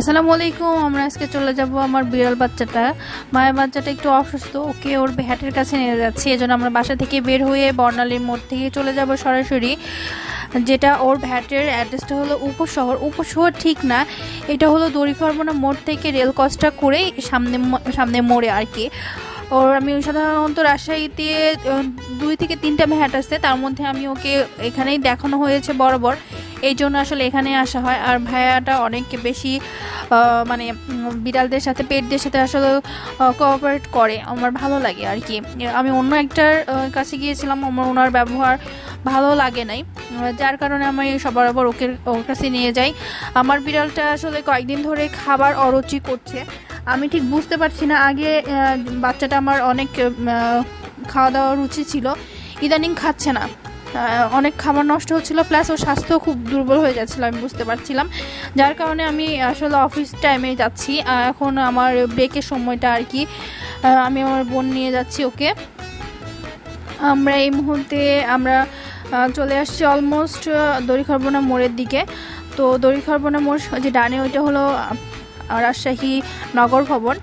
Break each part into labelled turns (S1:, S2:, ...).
S1: আসসালামু আলাইকুম আমরা আজকে চলে যাব আমার বিড়াল বাচ্চাটা। মায়ের বাচ্চাটা একটু অসুস্থ, ওকে ওর হ্যাটের কাছে নিয়ে যাচ্ছি। এজন্য আমরা বাসা থেকে বের হয়ে বর্ণালীর মোড় থেকে চলে যাব সরাসরি, যেটা ওর ভ্যাটের অ্যাড্রেসটা হলো উপশহর উপশহর ঠিক না, এটা হলো দড়িখরবনা মোড় থেকে রেল ক্রসটা করেই সামনে সামনে মোড়ে আর কি। ওর আমি সাধারণত রাজশাহীতে দুই থেকে তিনটা ভ্যাট আছে, তার মধ্যে আমি ওকে এখানেই দেখানো হয়েছে বরাবর। এই জন্য আসলে এখানে আসা হয়। আর ভাইয়াটা অনেক বেশি মানে বিড়ালদের সাথে, পেটদের সাথে আসলে কোঅপারেট করে। আমার ভালো লাগে আর কি। আমি অন্য একটার কাছে গিয়েছিলাম, আমার ওনার ব্যবহার ভালো লাগে নাই। যার কারণে আমি সবার আবার ওকে, ওর কাছে নিয়ে যাই। আমার বিড়ালটা আসলে কয়েকদিন ধরে খাবার অরুচি করছে। আমি ঠিক বুঝতে পারছি না, আগে বাচ্চাটা আমার অনেক খাওয়া দাওয়া রুচি ছিল। ইদানিং খাচ্ছে না। অনেক খাবার নষ্ট হচ্ছিল, প্লাস ওর স্বাস্থ্য খুব দুর্বল হয়ে যাচ্ছিল, আমি বুঝতে পারছিলাম। যার কারণে আমি আসলে অফিস টাইমে যাচ্ছি। এখন আমার ব্রেকের সময়টা আর কি। আমি আমার বোন নিয়ে যাচ্ছি ওকে। আমরা এই মুহূর্তে আমরা চলে আসছি অলমোস্ট দড়িখরবনা মোড়ের দিকে। তো দড়িখরবনা মোড় যে ডানে, ওইটা হলো রাজশাহী নগর ভবন।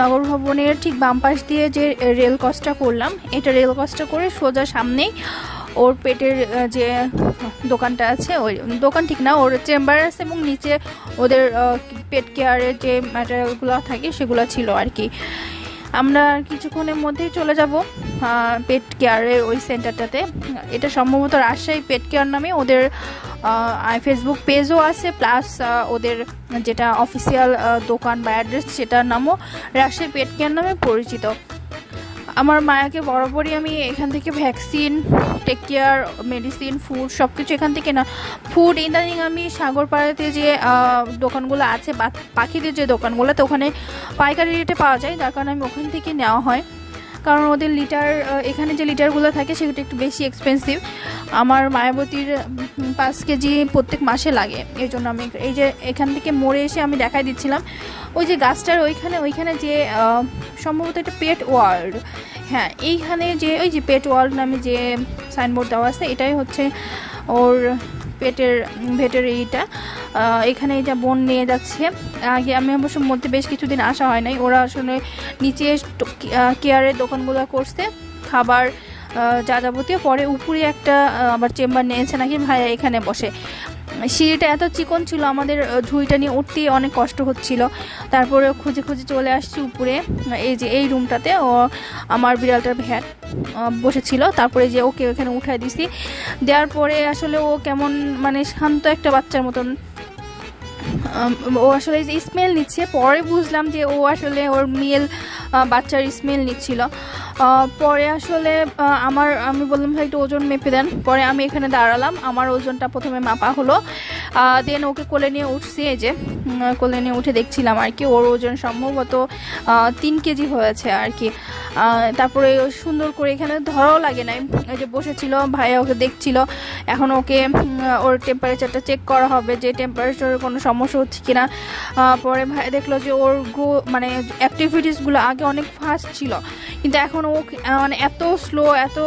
S1: নগর ভবনের ঠিক বাম পাশ দিয়ে যে রেল ক্রসটা করলাম, এটা রেল ক্রসটা করে সোজা সামনেই ওর পেটের যে দোকানটা আছে, ওই দোকান ঠিক না, ওর চেম্বার আছে এবং নিচে ওদের পেট কেয়ারের যে ম্যাটেরিয়ালগুলো থাকে সেগুলো ছিল আর কি। আমরা কিছুক্ষণের মধ্যেই চলে যাব পেট কেয়ারের ওই সেন্টারটাতে। এটা সম্ভবত রাজশাহী পেট কেয়ার নামে ওদের ফেসবুক পেজও আছে, প্লাস ওদের যেটা অফিসিয়াল দোকান বা অ্যাড্রেস সেটার নামও রাজশাহী পেট কেয়ার নামে পরিচিত। আমার মায়াকে বরাবরই আমি এখান থেকে vaccine take care medicine food সব কিছু এখান থেকে না। ফুড ইদানিং আমি সাগরপাড়াতে যে দোকানগুলো আছে পাখিদের যে দোকানগুলো তো ওখানে পাইকারি রেটে পাওয়া যায়, যার কারণে আমি ওখান থেকে নেওয়া হয়। কারণ ওদের লিটার এখানে যে লিটারগুলো থাকে সেগুলো একটু বেশি এক্সপেন্সিভ আমার মায়াবতীর পাঁচ কেজি প্রত্যেক মাসে লাগে। এই জন্য আমি এই যে এখান থেকে মরে এসে আমি দেখাই দিচ্ছিলাম। ওই যে গাছটার ওইখানে ওইখানে যে সম্ভবত একটা পেট ওয়ার্ল্ড হ্যাঁ এইখানে যে, ওই যে পেট ওয়ার্ল্ড নামে যে সাইনবোর্ড দেওয়া আছে, এটাই হচ্ছে ওর পেটের, ভেটের এইটা এখানে এই যে বোন নিয়ে যাচ্ছে। আগে আমি অবশ্য মধ্যে বেশ কিছুদিন আসা হয় নাই। ওরা আসলে নিচে কেয়ারের দোকানগুলো করছে, খাবার যা যাবতীয়। পরে উপরে একটা আবার চেম্বার নিয়েছে নাকি, ভাইয়া এখানে বসে। সিঁড়িটা এত চিকন ছিল, আমাদের ঝুড়িটা নিয়ে উঠতে অনেক কষ্ট হচ্ছিল। তারপরে খুঁজে খুঁজে চলে আসছি উপরে, এই যে এই রুমটাতে। ও আমার বিড়ালটার ভ্যাট বসেছিল। তারপরে যে ওকে ওখানে উঠাই দিছি। দেওয়ার পরে আসলে ও কেমন মানে শান্ত একটা বাচ্চার মতন। ও আসলে যে স্মেল নিচ্ছে। পরে বুঝলাম যে ও আসলে ওর মেল বাচ্চার স্মেল নিচ্ছিল। পরে আসলে আমার, আমি বললাম, ভাই, একটু ওজন মেপে দেন। পরে আমি এখানে দাঁড়ালাম। আমার ওজনটা প্রথমে মাপা হলো। দেন ওকে কোলে নিয়ে উঠছি, এই যে কোলে নিয়ে উঠে দেখছিলাম আর কি। ওর ওজন সম্ভবত তিন কেজি হয়েছে আর কি। তারপরে সুন্দর করে এখানে ধরাও লাগে নাই। এই যে বসেছিল ভাইয়া ওকে দেখছিল। এখন ওকে ওর টেম্পারেচারটা চেক করা হবে যে টেম্পারেচারের কোনো সমস্যা হচ্ছে কিনা। পরে ভাই দেখল যে ওর গ্রো মানে অ্যাক্টিভিটিসগুলো আগে অনেক ফাস্ট ছিল। কিন্তু এখন ও মানে এত স্লো এত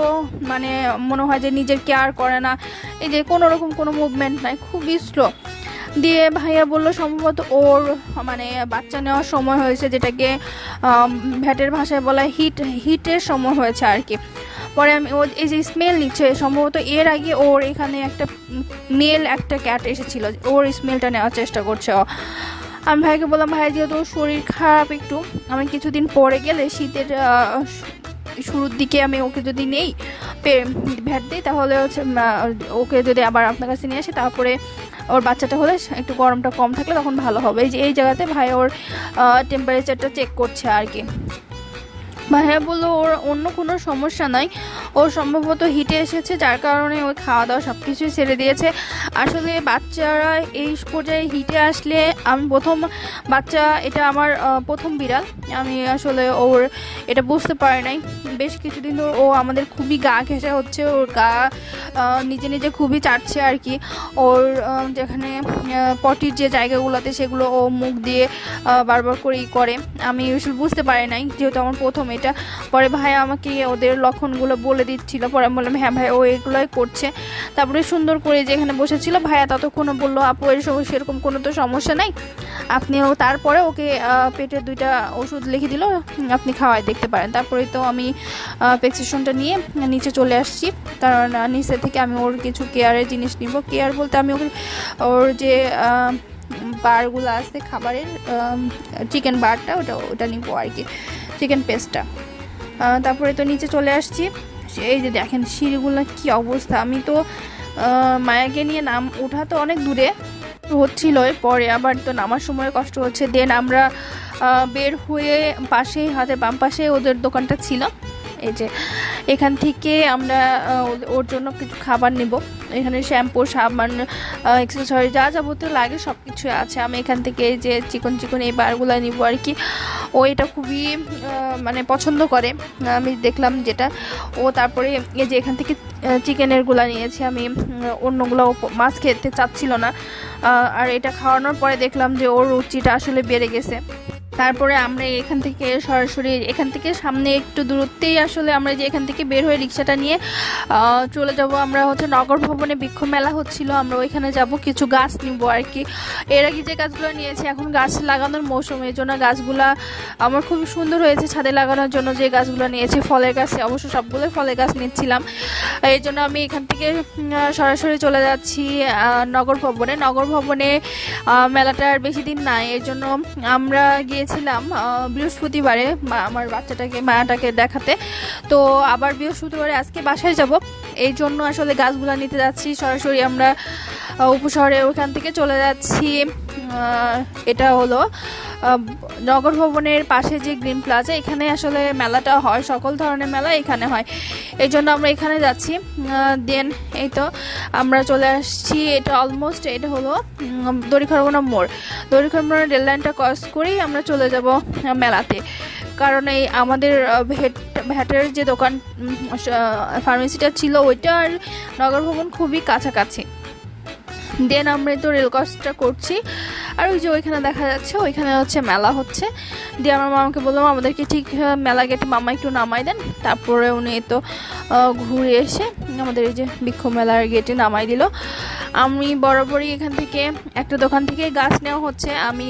S1: মানে মনে হয় যে নিজের কেয়ার করে না। এই যে কোনো রকম কোনো মুভমেন্ট নাই, খুবই স্লো দিয়ে ভাইয়া বলল সম্ভবত ওর মানে বাচ্চা নেওয়ার সময় হয়েছে, যেটাকে ভ্যাটের ভাষায় বলা হিট হিটের সময় হয়েছে আর কি। পরে আমি ও এই যে স্মেল নিচ্ছে, সম্ভবত এর আগে ওর এখানে একটা মেল একটা ক্যাট এসেছিল। ওর স্মেলটা নেওয়ার চেষ্টা করছে ও। আমি ভাইকে বললাম, ভাই, যেহেতু শরীর খারাপ একটু, আমি কিছুদিন পরে গেলে শীতের শুরুর দিকে আমি ওকে যদি নেই ভ্যাট দিই, তাহলে হচ্ছে ওকে যদি আবার আপনার কাছে নিয়ে আসে, তারপরে ওর বাচ্চাটা হলে একটু গরমটা কম থাকলে তখন ভালো হবে। এই যে, এই জায়গাতে ভাই ওর টেম্পারেচারটা চেক করছে আর কি। ভাইয়া বলল, ওর অন্য কোনো সমস্যা নাই। ও সম্ভবত হিটে এসেছে, যার কারণে ওই খাওয়া দাওয়া সব কিছুই ছেড়ে দিয়েছে। আসলে বাচ্চারা এই পর্যায়ে হিটে আসলে আমি প্রথম, বাচ্চা এটা আমার প্রথম বিড়াল। আমি আসলে ওর এটা বুঝতে পারি নাই। বেশ কিছুদিন ধরে ও আমাদের খুবই গা ঘেঁষা হচ্ছে, ওর গা নিজে নিজে খুবই চাটছে আর কি। ওর যেখানে পটির যে জায়গাগুলোতে সেগুলো ও মুখ দিয়ে বারবার করেই করে। আমি বুঝতে পারি নাই, যেহেতু আমার প্রথম এটা। পরে ভাই আমাকে ওদের লক্ষণগুলো বলে দিচ্ছিল। পরে আমি বললাম হ্যাঁ ভাই, ও এগুলোই করছে। তারপরে সুন্দর করে যেখানে বসেছিল, ভাইয়া ততক্ষণ বলল, আপু, এর সময় সেরকম কোনো তো সমস্যা নাই। আপনিও তারপরে ওকে পেটের দুইটা ওষুধ লিখে দিল আপনি খাওয়াই দেখতে পারেন। তারপরে তো আমি প্রেসক্রিপশনটা নিয়ে নিচে চলে আসছি। কারণ নিচে থেকে আমি ওর কিছু কেয়ারের জিনিস নিব। কেয়ার বলতে আমি ওকে, ওর যে বারগুলো আছে খাবারের চিকেন বারটা, ওটা ওটা নিব আর কি। চিকেন পেস্টটা তারপরে তো নিচে চলে আসছি। এই যে দেখেন সিঁড়িগুলো কি অবস্থা। আমি তো মায়াকে নিয়ে নাম ওঠা তো অনেক দূরে। হচ্ছিলই পরে আবার তো নামার সময় কষ্ট হচ্ছে। দেন আমরা বের হয়ে পাশে হাতের বাম পাশে ওদের দোকানটা ছিল। এই যে এখান থেকে আমরা ওর- জন্য কিছু খাবার নিব। এখানে শ্যাম্পু, সাবান এক্সেসরি যা যাবতীয় লাগে সব কিছু আছে। আমি এখান থেকে যে চিকন চিকন এই বারগুলো নিব আর কি। ও এটা খুবই মানে পছন্দ করে। আমি দেখলাম যেটা। ও তারপরে এই যে এখান থেকে চিকেনেরগুলা নিয়েছি। আমি অন্যগুলো মাছ খেতে চাচ্ছিল না। আর এটা খাওয়ানোর পরে দেখলাম যে ওর রুচিটা আসলে বেড়ে গেছে। তারপরে আমরা এখান থেকে সরাসরি এখান থেকে সামনে একটু দূরত্বেই আসলে আমরা যে এখান থেকে বের হয়ে রিক্সাটা নিয়ে চলে যাব। আমরা হচ্ছে নগর ভবনে বৃক্ষ মেলা হচ্ছিল। আমরা ওইখানে যাব, কিছু গাছ নিব আর কি। এর আগে যে গাছগুলো নিয়েছি, এখন গাছ লাগানোর মৌসুম। এই জন্য গাছগুলা আমার খুবই সুন্দর হয়েছে ছাদে লাগানোর জন্য যে গাছগুলো নিয়েছি। ফলের গাছ অবশ্য সবগুলো ফলের গাছ নিচ্ছিলাম। এই জন্য আমি এখান থেকে সরাসরি চলে যাচ্ছি নগর ভবনে। নগর ভবনে মেলাটা আর বেশি দিন নাই। এর জন্য আমরা গিয়েছিলাম বৃহস্পতিবারে আমার বাচ্চাটাকে, মায়াটাকে দেখাতে। তো আবার বৃহস্পতিবারে আজকে বাসায় যাব। এই জন্য আসলে গাছগুলো নিতে যাচ্ছি। সরাসরি আমরা উপশহরে ওখান থেকে চলে যাচ্ছি। এটা হলো নগর ভবনের পাশে যে গ্রিন প্লাজা, এখানে আসলে মেলাটা হয়, সকল ধরনের মেলা এখানে হয়। এই জন্য আমরা এখানে যাচ্ছি। দেন এই তো আমরা চলে আসছি। এটা অলমোস্ট এটা হলো দড়িখরগোনা মোড়। দড়িখরগোনা রেল লাইনটা ক্রস করেই আমরা চলে যাব মেলাতে। কারণ এই আমাদের ভেট ভ্যাটের যে দোকান ফার্মেসিটা ছিল, ওইটা আর নগর ভবন খুবই কাছাকাছি। দেন আমরা তো রেল ক্রসটা করছি। আর ওই যে ওইখানে দেখা যাচ্ছে, ওইখানে হচ্ছে মেলা হচ্ছে। দিয়ে আমার মামাকে বললাম, আমাদেরকে ঠিক মেলা গেটে মামা একটু নামাই দেন। তারপরে উনি তো ঘুরে এসে আমাদের এই যে বৃক্ষ মেলার গেটে নামাই দিল। আমি বরাবরই এখান থেকে একটা দোকান থেকে গাছ নেওয়া হচ্ছে। আমি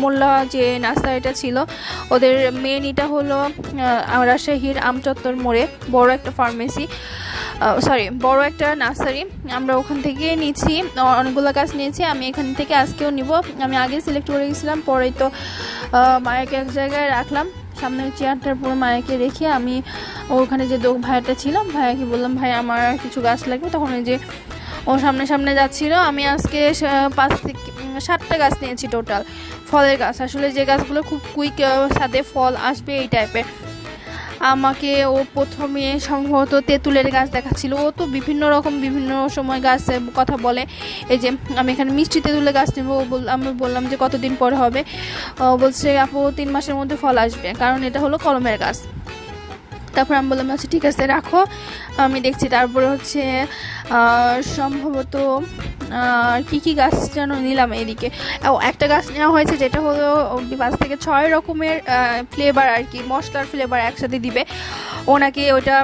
S1: মোল্লা যে নার্সারিটা ছিল, ওদের মেন এটা হলো রাজশাহীর আমচত্বর মোড়ে বড় একটা ফার্মেসি সরি বড় একটা নার্সারি। আমরা ওখান থেকে নিয়েছি অনেকগুলো গাছ নিয়েছি। আমি এখান থেকে আজকেও নিব। আমি আগে সিলেক্ট করে গেছিলাম, পরেই তো মায়াকে এক জায়গায় রাখলাম। সামনে চেয়ারটার পর মায়াকে রেখে আমি ওখানে যে দো ভাইয়াটা ছিল ভাইয়াকে বললাম, ভাই, আমার কিছু গাছ লাগবে। তখন ওই যে ও সামনে সামনে যাচ্ছিল। আমি আজকে পাঁচ থেকে সাতটা গাছ নিয়েছি টোটাল ফলের গাছ। আসলে যে গাছগুলো খুব কুইক সাথে ফল আসবে এই টাইপের আমাকে ও প্রথমে সম্ভবত তেঁতুলের গাছ দেখাচ্ছিল। ও তো বিভিন্ন রকম, বিভিন্ন সময় গাছ কথা বলে। এই যে, আমি এখানে মিষ্টি তেঁতুলের গাছ নেব। আমি বললাম যে কতদিন পরে হবে? বলছে, আপু, তিন মাসের মধ্যে ফল আসবে। কারণ এটা হলো কলমের গাছ। তারপর আমি বললাম আচ্ছা ঠিক আছে, রাখো। আমি দেখছি তারপরে হচ্ছে সম্ভবত কি কি গাছ যেন নিলাম এদিকে। ও, একটা গাছ নেওয়া হয়েছে যেটা হলো পাঁচ থেকে ছয় রকমের ফ্লেভার আর কি, মশলার ফ্লেভার একসাথে দিবে। ওনাকে ওটা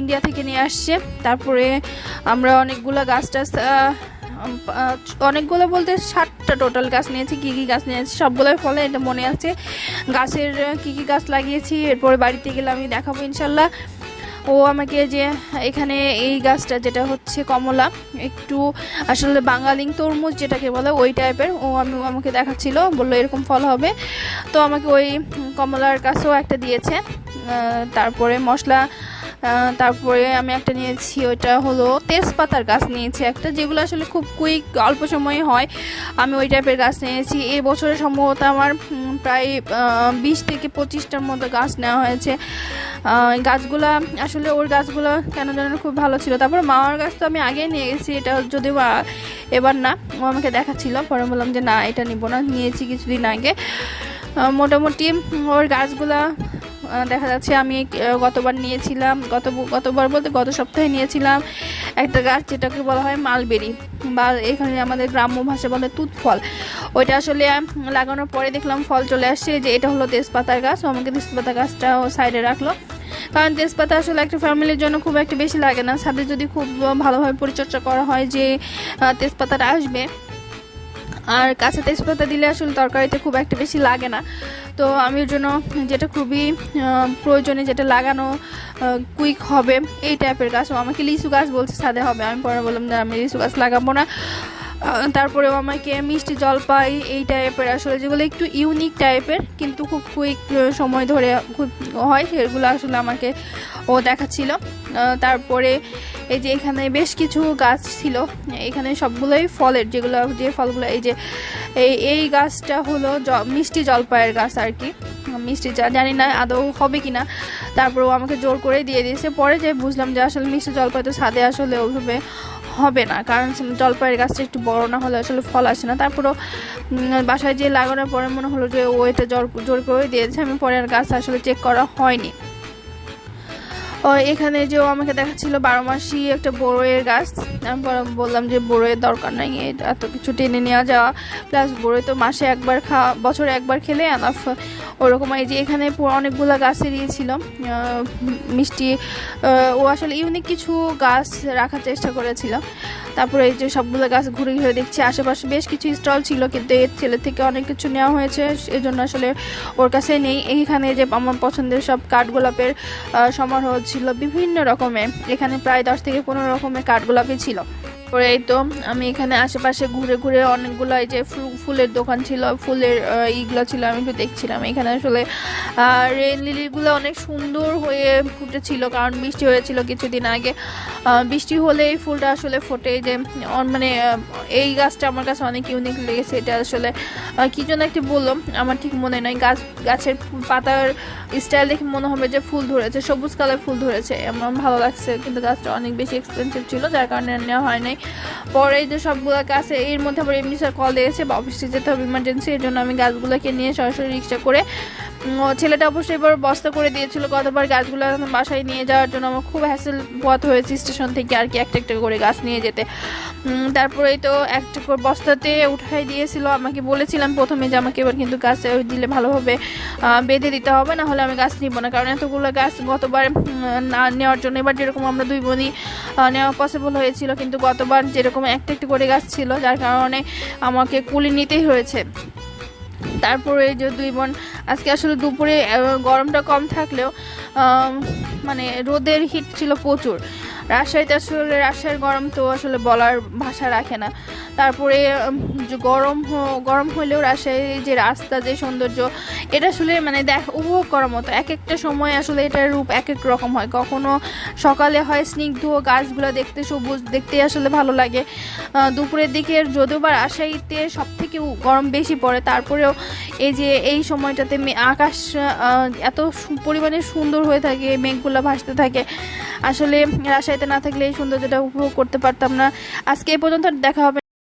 S1: ইন্ডিয়া থেকে নিয়ে আসছে। তারপরে আমরা অনেকগুলো গাছ টাছ অনেকগুলো বলতে ষাটটা টোটাল গাছ নিয়েছি, কী কী গাছ নিয়েছি সবগুলোর ফলে এটা মনে আছে। গাছের কী কী গাছ লাগিয়েছি, এরপরে বাড়িতে গেলে আমি দেখাবো ইনশাল্লাহ। ও আমাকে যে এখানে এই গাছটা যেটা হচ্ছে কমলা, একটু আসলে বাঙালিং তরমুজ যেটাকে বলে ওই টাইপের ও আমি আমাকে দেখাচ্ছিল, বলল এরকম ফল হবে। তো আমাকে ওই কমলার গাছও একটা দিয়েছে। তারপরে মশলা তারপরে আমি একটা নিয়েছি, ওইটা হলো তেজপাতার গাছ নিয়েছি একটা, যেগুলো আসলে খুব কুইক, অল্প সময়ে হয়। আমি ওই টাইপের গাছ নিয়েছি। এই বছরে সম্ভবত আমার প্রায় বিশ থেকে পঁচিশটার মতো গাছ নেওয়া হয়েছে। গাছগুলা, আসলে ওর গাছগুলো কেন যেন খুব ভালো ছিল। তারপর মামার গাছ তো আমি আগেই নিয়ে গেছি, এটা যদিও বা এবার না, ও আমাকে দেখাচ্ছিল। পরে বললাম যে, না, এটা নিব না। নিয়েছি কিছুদিন আগে। মোটামুটি ওর গাছগুলা দেখা যাচ্ছে আমি গতবার নিয়েছিলাম, গত গতবার বলতে গত সপ্তাহে নিয়েছিলাম একটা গাছ যেটাকে বলা হয় মালবেরি বা এখানে আমাদের গ্রাম্য ভাষা বলে তুত ফল ওইটা আসলে লাগানোর পরে দেখলাম ফল চলে আসছে যে এটা হলো তেজপাতার গাছ আমাকে তেজপাতা গাছটাও সাইডে রাখল। কারণ তেজপাতা আসলে একটা ফ্যামিলির জন্য খুব একটা বেশি লাগে না। সাথে যদি খুব ভালোভাবে পরিচর্যা করা হয় যে তেজপাতাটা আসবে আর কাঁচা তেজপাতা দিলে আসলে তরকারিতে খুব একটা বেশি লাগে না। তো আমি জন্য যেটা খুবই প্রয়োজনে যেটা লাগানো কুইক হবে, এই টাইপের গাছ। আমাকে লিচু গাছ বলছে সাদে হবে। আমি পরে বললাম, না, আমি লিচু গাছ লাগাবো না। তারপরেও আমাকে মিষ্টি জলপাই এই টাইপের আসলে যেগুলো একটু ইউনিক টাইপের কিন্তু খুব কুইক সময় ধরে খুব হয়, সেগুলো আসলে আমাকে ও দেখাচ্ছিল। তারপরে এই যে এখানে বেশ কিছু গাছ ছিল, এখানে সবগুলোই ফলের যেগুলো, যে ফলগুলো, এই যে এই এই গাছটা হলো মিষ্টি জলপাইয়ের গাছ আর কি। মিষ্টি জানি না আদৌ হবে কি না তারপর ও আমাকে জোর করে দিয়ে দিয়েছে। পরে যে বুঝলাম যে আসলে মিষ্টি জলপাই তো ছাদে আসলে ওইভাবে হবে না। কারণ জলপাইয়ের গাছটা একটু বড় না হলে আসলে ফল আসে না। তারপরও বাসায় যে লাগানোর পরে মনে হলো যে ও এটা জোর জোর করে দিয়েছে। আমি পরে আর গাছ আসলে চেক করা হয়নি। এখানে যে ও আমাকে দেখাচ্ছিল বারো মাসি একটা বড়োয়ের গাছ। আমি বললাম যে বড়োয়ের দরকার নাই এত কিছু টেনে নেওয়া যাওয়া। প্লাস বড়োয় তো মাসে একবার খাওয়া বছরে একবার খেলে আনাফ ওরকম এই যে এখানে অনেকগুলো গাছেরই ছিল আহ, মিষ্টি ও আসলে ইউনিক কিছু গাছ রাখার চেষ্টা করেছিল। তারপরে এই যে সবগুলো গাছ ঘুরে ঘুরে দেখছি আশেপাশে বেশ কিছু স্টল ছিল কিন্তু এর ছেলে থেকে অনেক কিছু নেওয়া হয়েছে এজন্য আসলে ওর কাছে নেই। এইখানে যে আমার পছন্দের সব কাঠগোলাপের সমারোহ ছিল বিভিন্ন রকমের। এখানে প্রায় দশ থেকে পনেরো রকমের কাঠগোলাপই ছিল। পরে এই তো আমি এখানে আশেপাশে ঘুরে ঘুরে অনেকগুলো এই যে ফুলের দোকান ছিল, ফুলের ইগুলো ছিল, আমি একটু দেখছিলাম। এখানে আসলে রেন লিলিগুলো অনেক সুন্দর হয়ে ফুটেছিল কারণ বৃষ্টি হয়েছিল কিছুদিন আগে। বৃষ্টি হলে এই ফুলটা আসলে ফোটে যে মানে এই গাছটা আমার কাছে অনেক ইউনিক লেগেছে। এটা আসলে কি জন্য একটি বললাম, আমার ঠিক মনে নাই। গাছ, গাছের পাতার স্টাইল দেখে মনে হবে যে ফুল ধরেছে, সবুজ কালার ফুল ধরেছে। আমার ভালো লাগছে, কিন্তু গাছটা অনেক বেশি এক্সপেন্সিভ ছিল, যার কারণে নেওয়া হয় নাই। পরে যে সবগুলো কাছে এর মধ্যে আবার এমনি স্যার কল দিয়েছে বা অফিসে যেতে হবে ইমার্জেন্সি এর জন্য আমি গাছগুলোকে নিয়ে সরাসরি রিক্সা করে ছেলেটা অবশ্যই এবার বস্তা করে দিয়েছিল। গতবার গাছগুলো বাসায় নিয়ে যাওয়ার জন্য আমার খুব হ্যাসেল পথ হয়েছে স্টেশন থেকে আর কি একটা একটা করে গাছ নিয়ে যেতে। তারপরেই তো একটা করে বস্তাতে উঠাই দিয়েছিল। আমাকে বলেছিলাম প্রথমে যে আমাকে এবার কিন্তু গাছ দিলে ভালোভাবে বেঁধে দিতে হবে না হলে আমি গাছ নিব না। কারণ এতগুলো গাছ গতবার না নেওয়ার জন্য এবার যেরকম আমরা দুই বোনই নেওয়া পসিবল হয়েছিল। কিন্তু গতবার যেরকম একটা একটা করে গাছ ছিল, যার কারণে আমাকে কুলি নিতেই হয়েছে। তারপরে যে দুই বোন, আজকে আসলে দুপুরে গরমটা কম থাকলেও মানে রোদের হিট ছিল প্রচুর। রাজশাহীতে আসলে রাজশাহীর গরম তো আসলে বলার ভাষা রাখে না। তারপরে যে গরম গরম হলেও রাজশাহীর যে রাস্তা, যে সৌন্দর্য, এটা আসলে মানে দেখ, উপভোগ করার মতো। এক একটা সময় আসলে এটার রূপ এক এক রকম হয়। কখনো সকালে হয় স্নিগ্ধ গাছগুলো দেখতে, সবুজ দেখতে আসলে ভালো লাগে। দুপুরের দিকে যদিও বা রাজশাহীতে সব থেকে গরম বেশি পড়ে, তারপরেও এই যে, এই সময়টাতে আকাশ এত পরিমাণে সুন্দর হয়ে থাকে, মেঘগুলো ভাসতে থাকে। আসলে রাজশাহীতে না থাকলে এই সৌন্দর্যটা উপভোগ করতে পারতাম না। আজকে এই পর্যন্ত দেখা হবে।